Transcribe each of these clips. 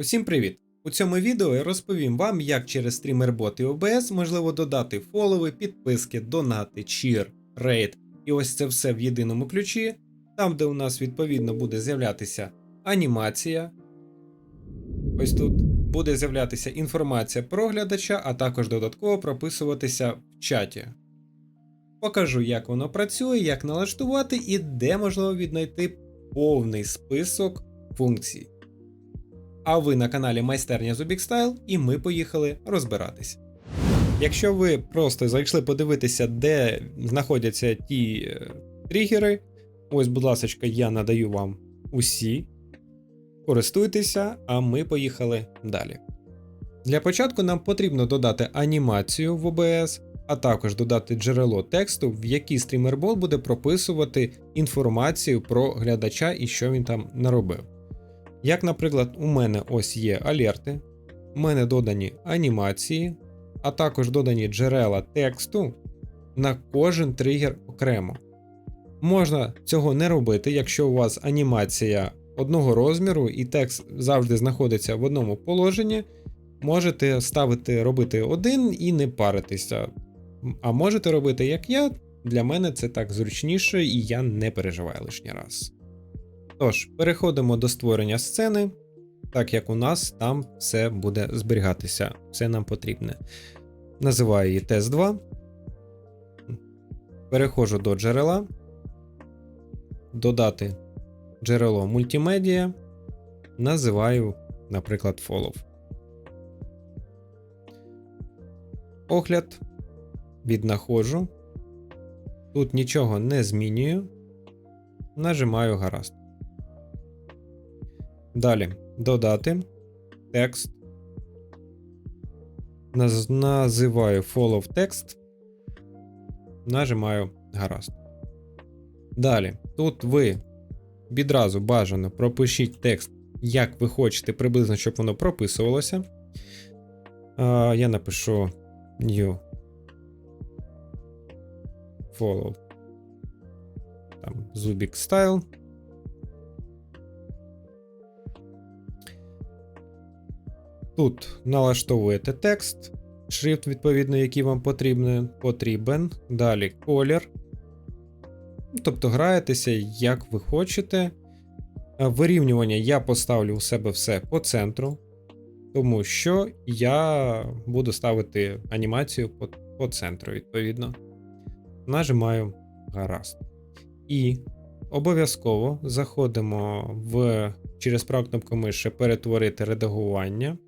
Усім привіт! У цьому відео я розповім вам, як через стрімербот і OBS можливо додати фолови, підписки, донати, чір, рейд і ось це все в єдиному ключі, там де у нас відповідно буде з'являтися анімація. Ось тут буде з'являтися інформація про глядача, а також додатково прописуватися в чаті. Покажу, як воно працює, як налаштувати і де можливо віднайти повний список функцій. А ви на каналі Майстерня Zubik Style і ми поїхали розбиратись. Якщо ви просто зайшли подивитися, де знаходяться ті е, тригери, ось, будь ласка, я надаю вам усі. Користуйтеся, а ми поїхали далі. Для початку нам потрібно додати анімацію в OBS, а також додати джерело тексту, в який стрімербол буде прописувати інформацію про глядача і що він там наробив. Як, наприклад, у мене ось є алерти, у мене додані анімації, а також додані джерела тексту на кожен тригер окремо. Можна цього не робити, якщо у вас анімація одного розміру і текст завжди знаходиться в одному положенні. Можете ставити робити один і не паритися. А можете робити як я, для мене це так зручніше і я не переживаю лишній раз. Тож, переходимо до створення сцени, так як у нас там все буде зберігатися, все нам потрібне. Називаю її тест 2. Переходжу до джерела. Додати джерело мультимедіа. Називаю, наприклад, follow. Огляд. Віднаходжу. Тут нічого не змінюю. Нажимаю гаразд. Далі додати текст. Наз- Називаю follow text. Нажимаю гаразд. Далі, тут ви відразу бажано пропишіть текст, як ви хочете, приблизно, щоб воно прописувалося. А, я напишу new follow. Там Zubik style. Тут налаштовуєте текст, шрифт, відповідно, який вам потрібен, потрібен. Далі колір. Тобто граєтеся, як ви хочете. Е, Вирівнювання я поставлю у себе все по центру, тому що я буду ставити анімацію по, по центру, відповідно. Нажимаю гаразд. І обов'язково заходимо в через праву кнопку миші перетворити редагування.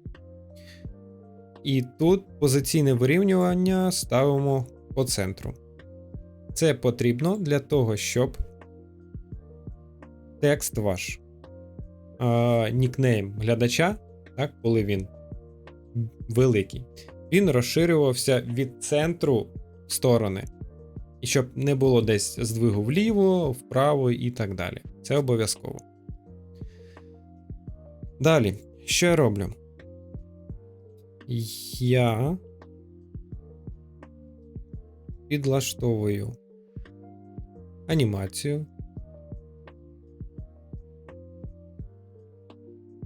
І тут позиційне вирівнювання ставимо по центру. Це потрібно для того, щоб текст ваш, е, нікнейм глядача, так, коли він великий, він розширювався від центру сторони. І щоб не було десь здвигу вліво, вправо і так далі. Це обов'язково. Далі, що я роблю? Я підлаштовую анімацію.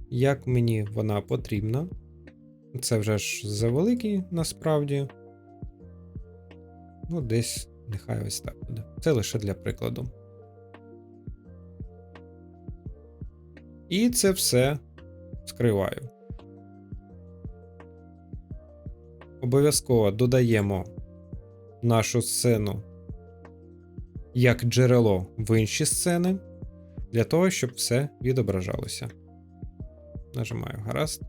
Як мені вона потрібна. Це вже ж завеликий насправді. Ну, десь нехай ось так буде. Це лише для прикладу. І це все скриваю. Обов'язково додаємо нашу сцену як джерело в інші сцени, для того, щоб все відображалося. Нажимаю гаразд.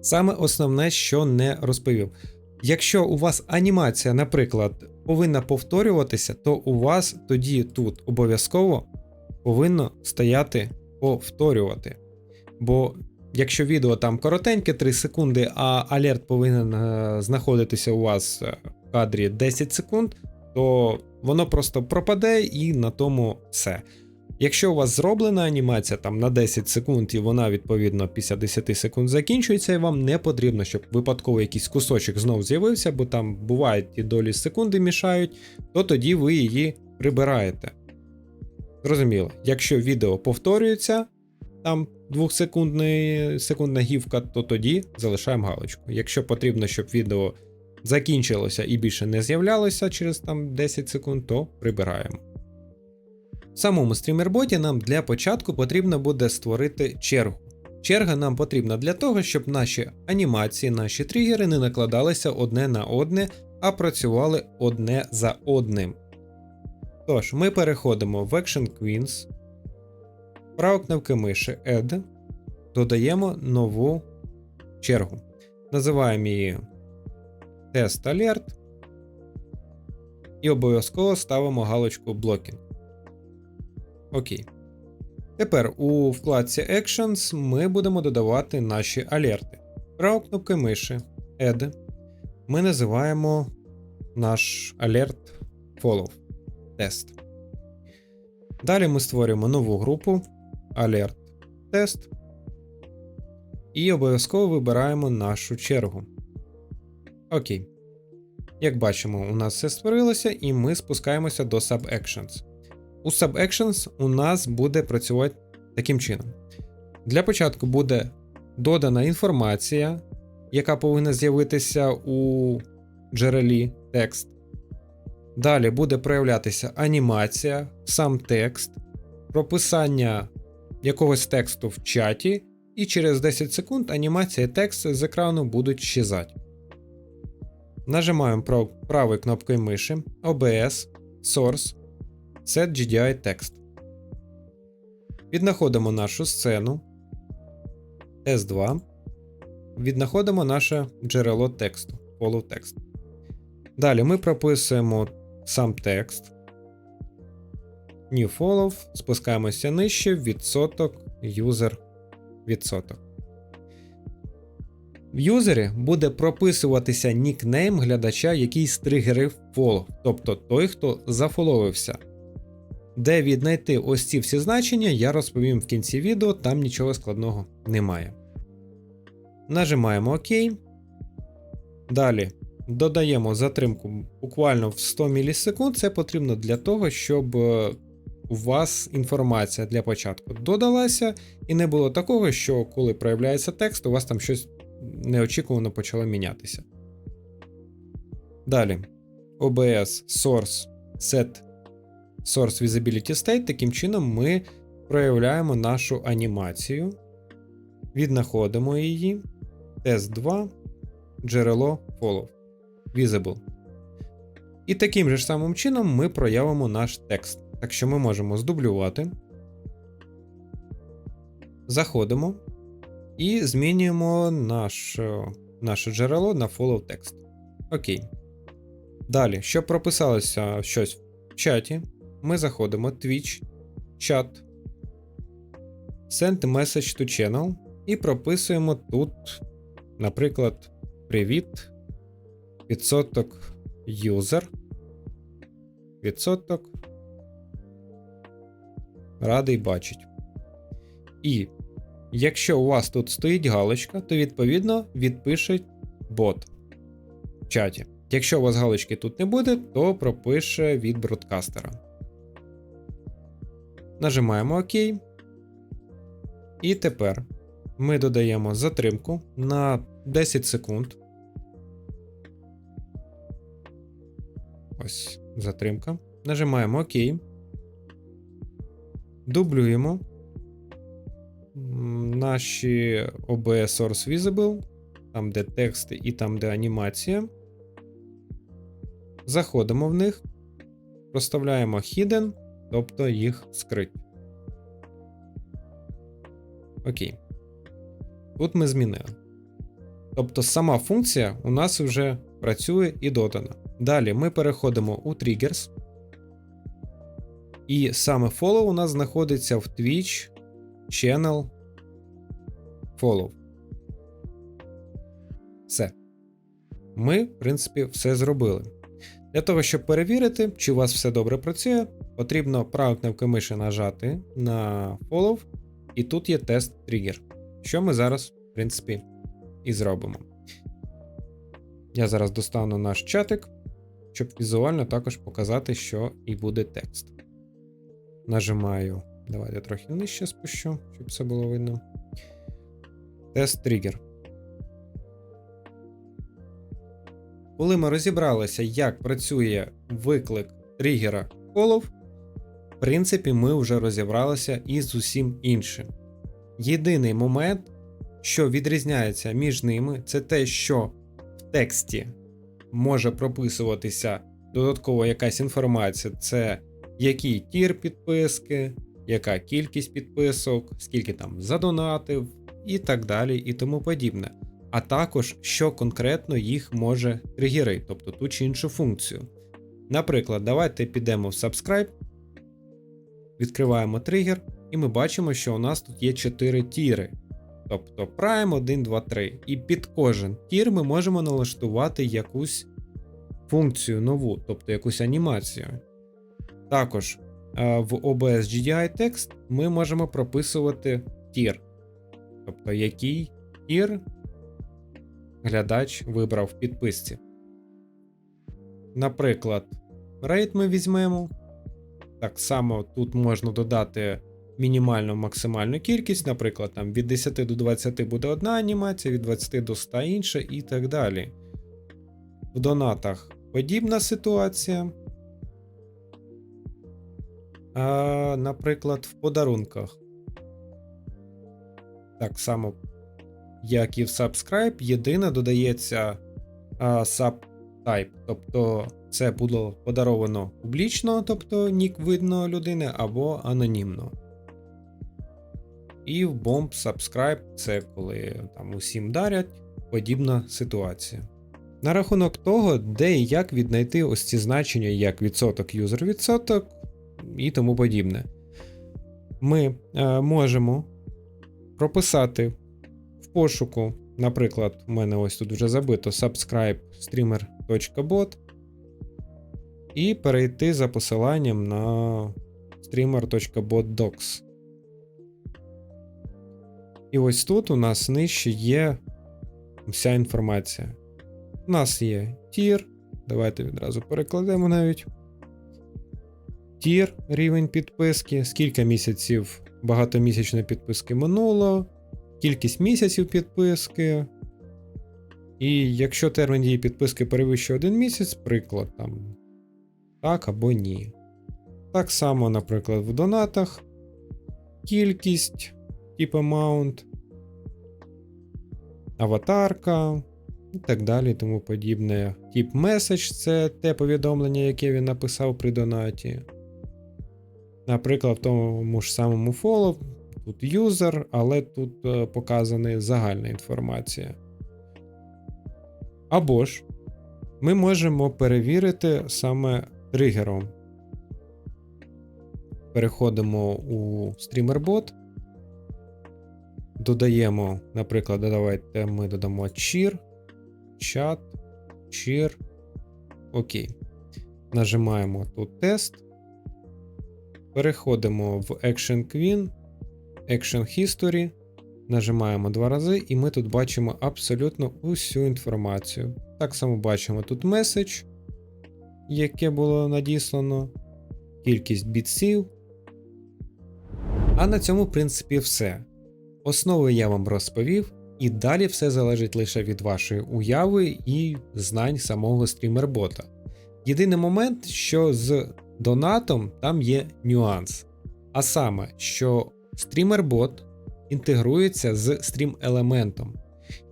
Саме основне, що не розповів. Якщо у вас анімація, наприклад, повинна повторюватися, то у вас тоді тут обов'язково повинно стояти повторювати. Бо якщо відео там коротеньке 3 секунди, а алерт повинен е, знаходитися у вас е, в кадрі 10 секунд, то воно просто пропаде і на тому все. Якщо у вас зроблена анімація там на 10 секунд, і вона відповідно після 10 секунд закінчується, і вам не потрібно, щоб випадково якийсь кусочок знов з'явився, бо там бувають ті долі секунди мішають, то тоді ви її прибираєте. Зрозуміло, якщо відео повторюється, там двохсекундний секундна гівка, то тоді залишаємо галочку. Якщо потрібно, щоб відео закінчилося і більше не з'являлося через там 10 секунд, то прибираємо. В самому стрімерботі нам для початку потрібно буде створити чергу. Черга нам потрібна для того, щоб наші анімації, наші тригери не накладалися одне на одне, а працювали одне за одним. Тож, ми переходимо в Action Queens, правою кнопки миші Add, додаємо нову чергу. Називаємо її Test Alert і обов'язково ставимо галочку Blocking. Окей. Тепер у вкладці Actions ми будемо додавати наші алерти. Правою кнопкою миші Add ми називаємо наш alert follow тест. Далі ми створюємо нову групу alert test і обов'язково вибираємо нашу чергу. Окей. Як бачимо, у нас все створилося, і ми спускаємося до SubActions. У SubActions у нас буде працювати таким чином. Для початку буде додана інформація, яка повинна з'явитися у джерелі текст. Далі буде проявлятися анімація, сам текст, прописання якогось тексту в чаті, і через 10 секунд анімація текст з екрану будуть щезати. Нажимаємо правою кнопкою миші OBS, Source, Set GDI Text. Віднаходимо нашу сцену S2. Віднаходимо наше джерело тексту text. Далі ми прописуємо сам текст. New follow, спускаємося нижче, відсоток, user, відсоток. В юзері буде прописуватися нікнейм глядача, який стригерив follow, тобто той, хто зафоловився. Де віднайти ось ці всі значення, я розповім в кінці відео, там нічого складного немає. Нажимаємо ОК. Далі додаємо затримку буквально в 100 мілісекунд. Це потрібно для того, щоб е, у вас інформація для початку додалася, і не було такого, що коли проявляється текст, у вас там щось неочікувано почало мінятися. Далі OBS Source Set Source Visibility State. Таким чином ми проявляємо нашу анімацію, віднаходимо її. Тест 2, джерело follow. Visible. І таким же самим чином ми проявимо наш текст. Так що ми можемо здублювати. Заходимо і змінюємо наш, наше джерело на follow text. Окей. Далі, щоб прописалося щось в чаті, ми заходимо Twitch, чат, Send message to channel і прописуємо тут, наприклад, Привіт. Відсоток user. Відсоток. Радий бачить. І якщо у вас тут стоїть галочка, то відповідно відпише бот в чаті. Якщо у вас галочки тут не буде, то пропише від бродкастера. Нажимаємо ОК. І тепер ми додаємо затримку на 10 секунд. Ось затримка. Нажимаємо ОК. Дублюємо наші OBS Source Visible, там, де тексти і там, де анімація. Заходимо в них, проставляємо Hidden, тобто їх скрить. Окей. Тут ми змінили. Тобто сама функція у нас вже працює і додана. Далі ми переходимо у Triggers. І саме follow у нас знаходиться в Twitch Channel Follow. Все. Ми, в принципі, все зробили. Для того, щоб перевірити, чи у вас все добре працює, потрібно правою кнопкою миші нажати на Follow, і тут є тест тригер. Що ми зараз, в принципі, і зробимо. Я зараз достану наш чатик, щоб візуально також показати, що і буде текст. Нажимаю Давайте трохи нижче спущу, щоб все було видно. Тест тригер. Коли ми розібралися, як працює виклик тригера колов, в принципі, ми вже розібралися і з усім іншим. Єдиний момент, що відрізняється між ними, це те, що в тексті може прописуватися додатково якась інформація, це який тір підписки, яка кількість підписок, скільки там задонатив, і так далі, і тому подібне. А також, що конкретно їх може тригерити, тобто ту чи іншу функцію. Наприклад, давайте підемо в Subscribe, відкриваємо тригер, і ми бачимо, що у нас тут є 4 тіри. Тобто Prime 1, 2, 3. І під кожен тір ми можемо налаштувати якусь функцію нову, тобто якусь анімацію. Також е, в OBS GDI Text ми можемо прописувати тір. Тобто, який тір глядач вибрав в підписці. Наприклад, рейд ми візьмемо. Так само тут можна додати мінімальну максимальну кількість, наприклад, там від 10 до 20 буде одна анімація, від 20 до 100 інша і так далі. В донатах подібна ситуація. А, Наприклад, в подарунках. Так само, як і в Subscribe, єдине додається а, subtype. Тобто це було подаровано публічно, тобто нік видно людини, або анонімно. І в Bomb Subscribe це коли там усім дарять, подібна ситуація. На рахунок того, де і як віднайти ось ці значення, як відсоток юзер відсоток і тому подібне. Ми е, можемо прописати в пошуку, наприклад, у мене ось тут вже забито subscribe streamer.bot і перейти за посиланням на streamer.bot.docs. І ось тут у нас нижче є вся інформація. У нас є тір. Давайте відразу перекладемо навіть. Тір, рівень підписки, скільки місяців багатомісячної підписки минуло, кількість місяців підписки. І якщо термін дії підписки перевищує один місяць, приклад там так або ні. Так само, наприклад, в донатах кількість, тип amount, аватарка і так далі, тому подібне. Тип message це те повідомлення, яке він написав при донаті. Наприклад, в тому ж самому follow, тут user, але тут е, показана загальна інформація. Або ж ми можемо перевірити саме тригером. Переходимо у StreamerBot. Додаємо, наприклад, давайте ми додамо cheer, чат, cheer. Окей. Нажимаємо тут тест. Переходимо в Action Queen, Action History. Нажимаємо два рази, і ми тут бачимо абсолютно усю інформацію. Так само бачимо тут меседж, яке було надіслано, кількість бітсів. А на цьому, в принципі, все. Основи я вам розповів, і далі все залежить лише від вашої уяви і знань самого стрімербота. Єдиний момент, що з донатом там є нюанс. А саме, що стрімербот інтегрується з стрім-елементом.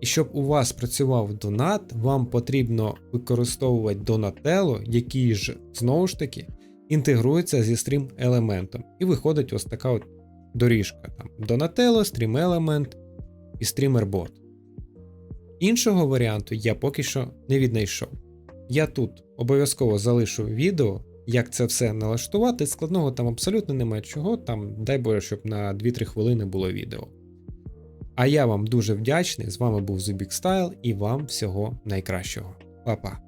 І щоб у вас працював донат, вам потрібно використовувати Donatello, який ж знову ж таки інтегрується зі стрім-елементом. І виходить ось така от доріжка. Там Donatello, стрім-елемент і стрімербот. Іншого варіанту я поки що не віднайшов. Я тут обов'язково залишу відео, як це все налаштувати. Складного там абсолютно немає чого, там дай Боже, щоб на 2-3 хвилини було відео. А я вам дуже вдячний. З вами був Zubik Style і вам всього найкращого. Па-па!